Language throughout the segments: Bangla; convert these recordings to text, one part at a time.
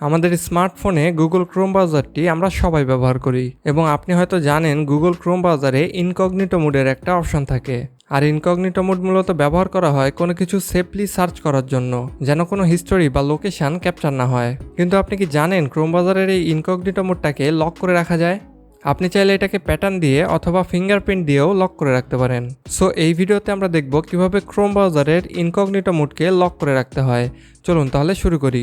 আমাদের স্মার্টফোনে গুগল ক্রোম ব্রাউজারটি আমরা সবাই ব্যবহার করি এবং আপনি হয়তো জানেন গুগল ক্রোম ব্রাউজারে ইনকগনিটো মোডের একটা অপশন থাকে। আর ইনকগনিটো মোড মূলত ব্যবহার করা হয় কোনো কিছু সেফলি সার্চ করার জন্য, যেন কোনো হিস্টোরি বা লোকেশন ক্যাপচার না হয়। কিন্তু আপনি কি জানেন ক্রোম ব্রাউজারের এই ইনকগনিটো মোডটাকে লক করে রাখা যায়? আপনি চাইলে এটাকে প্যাটার্ন দিয়ে অথবা ফিঙ্গারপ্রিন্ট দিয়েও লক করে রাখতে পারেন। সো এই ভিডিওতে আমরা দেখব কীভাবে ক্রোম ব্রাউজারের ইনকগনিটো মোডকে লক করে রাখতে হয়। চলুন তাহলে শুরু করি।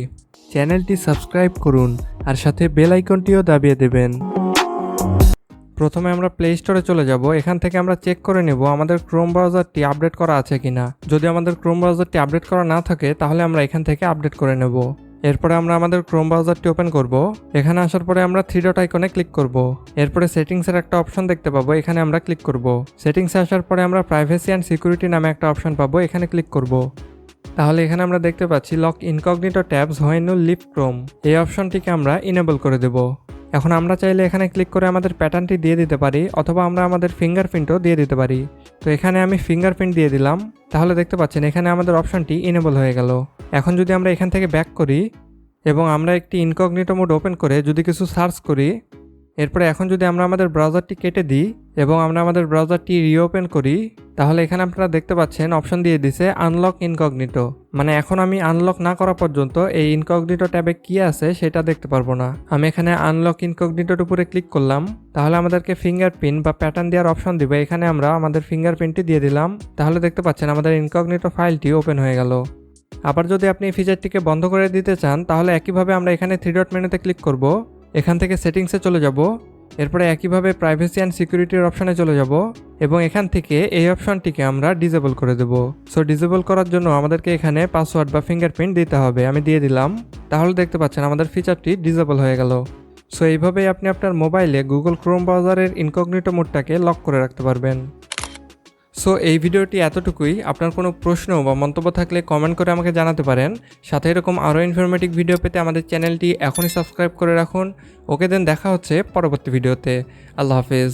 চ্যানেলটি সাবস্ক্রাইব করুন আর সাথে বেল আইকনটিও দাবিয়ে দেবেন। প্রথমে আমরা প্লে স্টোরে চলে যাব। এখান থেকে আমরা চেক করে নেব আমাদের ক্রোম ব্রাউজারটি আপডেট করা আছে কিনা। যদি আমাদের ক্রোম ব্রাউজারটি আপডেট করা না থাকে, তাহলে আমরা এখান থেকে আপডেট করে নেব। এরপরে আমরা আমাদের ক্রোম ব্রাউজারটি ওপেন করব। এখানে আসার পরে আমরা থ্রি ডট আইকনে ক্লিক করব। এরপরে সেটিংসের একটা অপশন দেখতে পাবো, এখানে আমরা ক্লিক করব। সেটিংসে আসার পরে আমরা প্রাইভেসি অ্যান্ড সিকিউরিটি নামে একটা অপশন পাবো, এখানে ক্লিক করব। তাহলে এখানে আমরা দেখতে পাচ্ছি lock incognito tabs when leave Chrome এই অপশনটিকে আমরা ইনেবল করে দেব। এখন আমরা চাইলে এখানে ক্লিক করে আমাদের প্যাটার্নটি দিয়ে দিতে পারি, অথবা আমরা আমাদের ফিঙ্গারপ্রিন্টও দিয়ে দিতে পারি। তো এখানে আমি ফিঙ্গারপ্রিন্ট দিয়ে দিলাম। তাহলে দেখতে পাচ্ছেন এখানে আমাদের অপশনটি ইনেবল হয়ে গেল। এখন যদি আমরা এখান থেকে ব্যাক করি, এবং আমরা একটি ইনকগনিটো মোড ওপেন করে যদি কিছু সার্চ করি, এরপরে এখন যদি আমরা আমাদের ব্রাউজারটি কেটে দিই, এবং আমরা আমাদের ব্রাউজারটি রিওপেন করি তাহলে এখানে আপনারা দেখতে পাচ্ছেন অপশন দিয়ে দিছে আনলক ইনকগনিটো মানে এখন আমি আনলক না করা পর্যন্ত এই ইনকগনিটো ট্যাবে কি আছে সেটা দেখতে পারব না। আমি এখানে আনলক ইনকগনিটোর উপরে ক্লিক করলাম, তাহলে আমাদেরকে ফিঙ্গারপ্রিন্ট বা প্যাটার্ন দেওয়ার অপশন দিবে। এখানে আমরা আমাদের ফিঙ্গারপ্রিন্টটি দিয়ে দিলাম, তাহলে দেখতে পাচ্ছেন আমাদের ইনকগনিটো ফাইলটি ওপেন হয়ে গেল। আবার যদি আপনি ফিচারটিকে বন্ধ করে দিতে চান, তাহলে একইভাবে আমরা এখানে থ্রি ডট মেনুতে ক্লিক করব। এখান থেকে সেটিংসে চলে যাব। এরপরে একইভাবে প্রাইভেসি অ্যান্ড সিকিউরিটির অপশানে চলে যাব এবং এখান থেকে এই অপশনটিকে আমরা ডিজেবল করে দেব। সো ডিজেবল করার জন্য আমাদেরকে এখানে পাসওয়ার্ড বা ফিঙ্গারপ্রিন্ট দিতে হবে। আমি দিয়ে দিলাম। তাহলে দেখতে পাচ্ছেন আমাদের ফিচারটি ডিজেবল হয়ে গেল। সো এইভাবেই আপনি আপনার মোবাইলে গুগল ক্রোম ব্রাউজারের ইনকগনিটো মোডটাকে লক করে রাখতে পারবেন। সো এই ভিডিওটি এতটুকুই। আপনার কোনো প্রশ্ন বা মন্তব্য থাকলে কমেন্ট করে আমাকে জানাতে পারেন। সাথে এরকম আরও ইনফরমেটিভ ভিডিও পেতে আমাদের চ্যানেলটি এখনই সাবস্ক্রাইব করে রাখুন। ওকে দেন দেখা হচ্ছে পরবর্তী ভিডিওতে আল্লাহ হাফেজ।